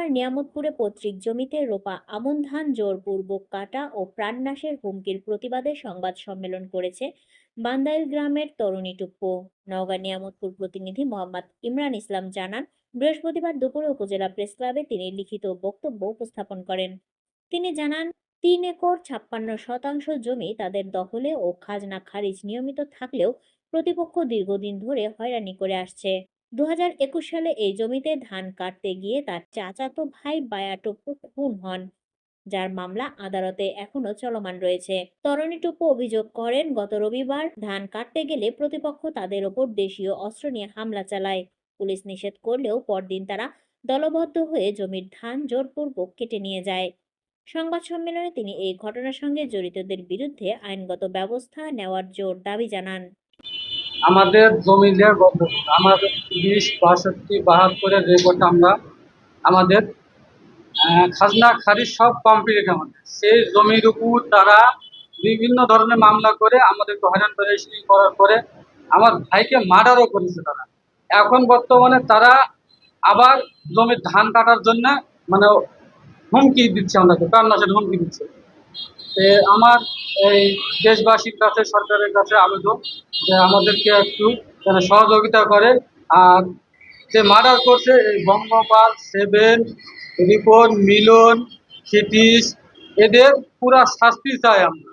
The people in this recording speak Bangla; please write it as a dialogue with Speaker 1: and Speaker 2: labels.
Speaker 1: নওগাঁর নিয়ামতপুরে পৈতৃক জমিতে রোপা আমন ধান, জোরপূর্বক কাটা ও প্রাণনাশের হুমকির প্রতিবাদে সংবাদ সম্মেলন করেছে বান্দাইল গ্রামের তরুণী টুপ্পো। নওগাঁ নিয়ামতপুর প্রতিনিধি মোহাম্মদ ইমরান ইসলাম জানান, বৃহস্পতিবার দুপুরে উপজেলা প্রেস ক্লাবে তিনি লিখিত বক্তব্য উপস্থাপন করেন। তিনি জানান, তিন একর ছাপ্পান্ন শতাংশ জমি তাদের দখলে ও খাজনা খারিজ নিয়মিত থাকলেও প্রতিপক্ষ দীর্ঘদিন ধরে হয়রানি করে আসছে। দু হাজার একুশ সালে এই জমিতে ধান কাটতে গিয়ে তার চাচাতো ভাই বায়াটপ্পু খুন হন, যার মামলা আদালতে এখনও চলমান রয়েছে। তরণী টুপু অভিযোগ করেন, গত রবিবার ধান কাটতে গেলে প্রতিপক্ষ তাদের ওপর দেশীয় অস্ত্র নিয়ে হামলা চালায়। পুলিশ নিষেধ করলেও পরদিন তারা দলবদ্ধ হয়ে জমির ধান জোরপূর্বক কেটে নিয়ে যায়। সংবাদ সম্মেলনে তিনি এই ঘটনার সঙ্গে জড়িতদের বিরুদ্ধে আইনগত ব্যবস্থা নেওয়ার জোর দাবি জানান।
Speaker 2: আমাদের গত আমাদের বিশ বাষট্টি বাহাত্তরের রেকর্ড আমরা আমাদের খাজনা, খারিজ সব কমপ্লিট আমাদের। সেই জমির উপর তারা বিভিন্ন ধরনের মামলা করে আমাদেরকে হয়রান পেরেশানি করার পরে আমার ভাইকে মার্ডারও করেছে তারা। এখন বর্তমানে তারা আবার জমির ধান কাটার জন্য মানে হুমকি দিচ্ছে আমাদেরকে, প্রাণনাশের হুমকি দিচ্ছে। আমার এই দেশবাসীর কাছে, সরকারের কাছে আবেদন যে আমাদেরকে একটু যেন সহযোগিতা করে। আর যে মার্ডার করছে এই বঙ্গপাল, সেভেন, রিপন, মিলন, সিটিস, এদের পুরা শাস্তি চাই আমরা।